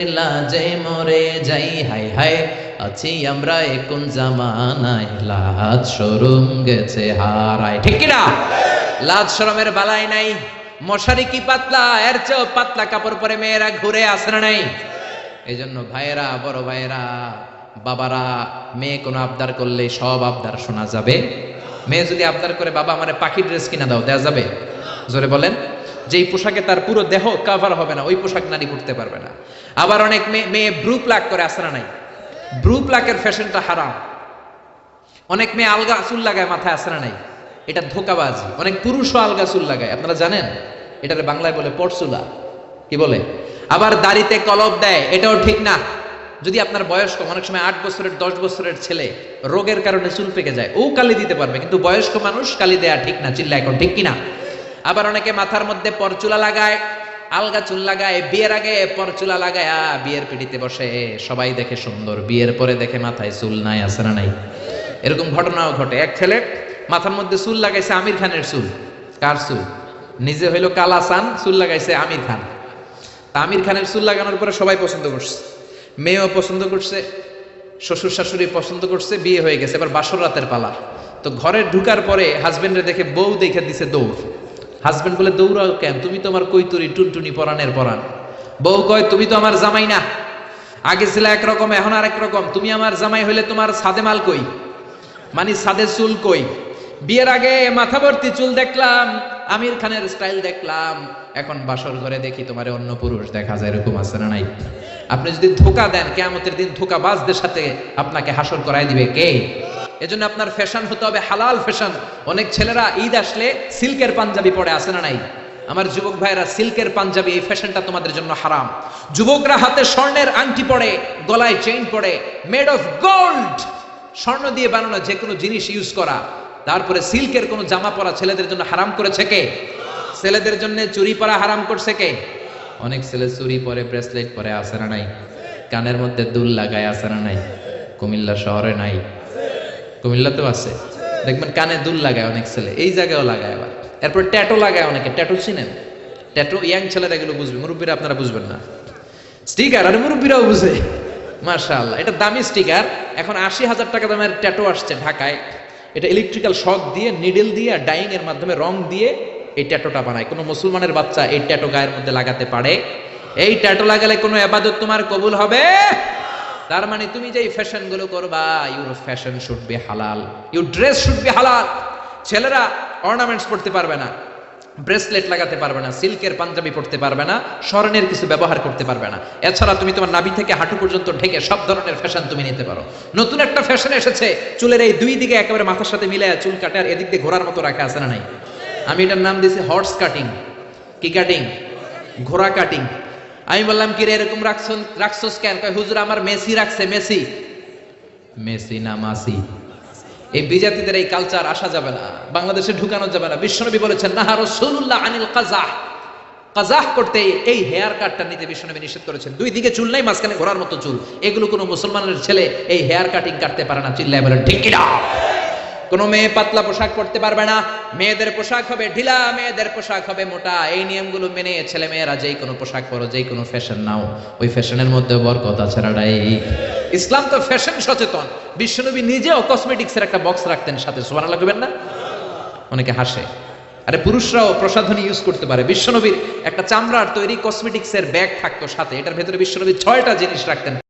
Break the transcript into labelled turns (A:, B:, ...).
A: লাজে মরে যাই হাই হাই আছি আমরা জামানায়। লাজ শরম গেছে ঠিক কি না লাজ শরমের বালাই নাই, মশারি কি পাতলা, এর চেয়েও পাতলা কাপড় পরে মেয়েরা ঘুরে আসে নাই? এই জন্য ভাইয়েরা, বড় ভাইয়েরা, বাবারা, মেয়ে কোনো আবদার করলে সব আবদার শোনা যাবে। মেয়ে যদি আবদার করে বাবা আমার পাখি ড্রেস কিনা দাও দেওয়া যাবে? জোরে বলেন। যেই পোশাকে তার পুরো দেহ কাভার হবে না, ওই পোশাক নারী পড়তে পারবে না। আবার অনেক মেয়ে মেয়ে ব্রু প্লাক করে আসে না নাই? ব্রু প্লাকের ফ্যাশনটা হারাম। অনেক মেয়ে আলগা চুল লাগায়, মাথায় আসে না নাই? এটা ধোকাবাজি। অনেক পুরুষও আলগা চুল লাগায়। আপনারা জানেন? এটারে বাংলায় বলে পরচুলা। কি বলে? আবার দাড়িতে কলব দেয়, এটাও ঠিক না। যদি আপনার বয়স্ক, অনেক সময় আট বছরের, দশ বছরের ছেলে রোগের কারণে চুল পেকে যায়, ও কালি দিতে পারবে। কিন্তু বয়স্ক মানুষ কালি দেয়া ঠিক না চিল্লা এখন ঠিক কিনা? আবার অনেকে মাথার মধ্যে পরচুলা লাগায়, আলগা চুল লাগায়, বিয়ের আগে পরচুলা লাগায় বিয়ের পিড়িতে বসে, সবাই দেখে সুন্দর, বিয়ের পরে দেখে মাথায় চুল নাই, আছে না নাই? এরকম ঘটনাও ঘটে। এক ছেলে মাথার মধ্যে চুল লাগাইছে আমির খানের চুল। কার চুল? নিজে হইল কালাসান চুল লাগাইছে আমির খান। আমির খানের চুল লাগানোর পরে সবাই পছন্দ করছে। মেয়েও পছন্দ করছে, শ্বশুর শাশুড়ি পছন্দ করছে, বিয়ে হয়ে গেছে, এবার বাসর রাতের পালা। তো ঘরে ঢুকার পরে হাজবেন্ডে দেখে বউ দেখে দিছে দৌড়। হাজবেন্ড বলে, দৌড়াও কেন? তুমি তো আমার কৈতুরি, টুনটুনি পরানের পরান বউ কয়, তুমি তো আমার জামাই না। আগে ছিল একরকম, এখন আর একরকম তুমি আমার জামাই হইলে তোমার সাদে মাল কই? মানে সাদে চুল কই? বিয়ের আগে মাথা ভর্তি চুল দেখলাম, আমির খানের স্টাইল দেখলাম। এখন বাসর ঘরে দেখি তোমার অন্য পুরুষ দেখা যায়, এরকম আছে না নাই? আপনি যদি ধোকা দেন, কেয়ামতের দিন ধোকা বাজদের সাথে আপনাকে হাসর করাই দিবে কে? এজন্য আপনার ফ্যাশন হতে হবে হালাল ফ্যাশন অনেক ছেলেরা ঈদ আসলে সিল্কের পাঞ্জাবি পরে আসে না নাই? আমার যুবক ভাইরা সিল্কের পাঞ্জাবি, এই ফ্যাশনটা তোমাদের জন্য হারাম। যুবকরা হাতে স্বর্ণের আংটি পরে, গলায় চেইন পরে মেড অফ গোল্ড স্বর্ণ দিয়ে বানানো যে কোনো জিনিস ইউজ করা। তারপরে সিল্কের কোনো জামা পরা ছেলেদের জন্য হারাম করেছে কে? ছেলেদের জন্য চুরি পরা হারাম করছে কে? অনেক ছেলে চুরি পরে ব্রেসলেট পরে আসে না নাই? কানের মধ্যে দুল লাগায় আসে না নাই? কুমিল্লা শহরে নাই। কুমিল্লাতেও আছে। দেখবেন কানে দুল লাগায় অনেক ছেলে। এই জায়গায়ও লাগায় আবার। এরপর ট্যাটো লাগায় অনেকে। ট্যাটো চিনেন? ট্যাটো ইয়াং ছেলেরা এগুলো বুঝবে। মুরব্বীরা আপনারা বুঝবেন না। স্টিকার? আর মুরব্বীরাও বুঝে। মাশাআল্লাহ। এটা দামি স্টিকার। এখন আশি হাজার টাকা দামের ট্যাটো আসছে ঢাকায়। এটা ইলেকট্রিক্যাল শক দিয়ে নিডেল দিয়ে আর ডাইং এর মাধ্যমে রং দিয়ে এই ট্যাটোটা বানায়। কোনো মুসলমানের বাচ্চা এই ট্যাটো গায়ের মধ্যে লাগাতে পারে। এই ট্যাটো লাগালে কোনো এবাদত তোমার কবুল হবে? তার মানে তুমি যে ফ্যাশনগুলো করবা ইউর ফ্যাশন শুড বি হালাল ইউর ড্রেস শুড বি হালাল ছেলেরা অর্নামেন্টস পড়তে পারবে না ব্রেসলেট লাগাতে পারবে না সিল্কের পাঞ্জাবি পড়তে পারবে না, স্বর্ণের কিছু ব্যবহার করতে পারবে না। এছাড়া তুমি তোমার নাভি থেকে হাঁটু পর্যন্ত ঢেকে সব ধরনের ফ্যাশন তুমি নিতে পারো। নতুন একটা ফ্যাশন এসেছে, চুলের এই দুই দিকে একেবারে মাথার সাথে মিলে চুল কাটে, আর এদিক দিয়ে ঘোরার মতো রাখা আছে না নাই? আমি এটার নাম দিয়েছি হর্স কাটিং কি কাটিং ঘোড়া কাটিং আমি বললাম কি রে এরকম রাখছো রাখছোস কেন? কয়, হুজুর, আমার মেসি রাখছে, মেসি। মেসি না মাসি? এই বিজাতিদের এই কালচার আসা যাবে না, বাংলাদেশে ঢুকানো যাবে না। বিশ্বনবী বলেছেন, নাহা রসুল্লাহ আনিল কাজাহ কাজাহ করতে এই হেয়ার কাটটা নিতে বিশ্বনবী নিষেধ করেছেন। দুই দিকে চুল নাই, মাঝখানে ঘোরার মতো চুল। এগুলো কোনো মুসলমানের ছেলে এই হেয়ার কাটিং কাটতে পারে না, চিল্লায় বলেন, ঠিক কিনা? কোনো মেয়ে পাতলা পোশাক পরতে পারবে না। মেয়েদের পোশাক হবে ঢিলা, মেয়েদের পোশাক হবে মোটা। এই নিয়মগুলো মেনে ছেলে মেয়েরা যেই কোনো পোশাক পরো, যেই কোনো ফ্যাশন নাও। ওই ফ্যাশনের মধ্যে বরকত আছে নাই? ইসলাম তো ফ্যাশন সচেতন। বিশ্বনবী নিজেও কসমেটিক্সের একটা বক্স রাখতেন সাথে। সোমান লাগবেন না? অনেকে হাসে। আরে পুরুষরাও প্রসাধনী ইউজ করতে পারে। বিশ্বনবীর একটা চামড়ার তৈরি কসমেটিক্সের ব্যাগ থাকতো সাথে। এটার ভেতরে বিশ্বনবী ছয়টা জিনিস রাখতেন।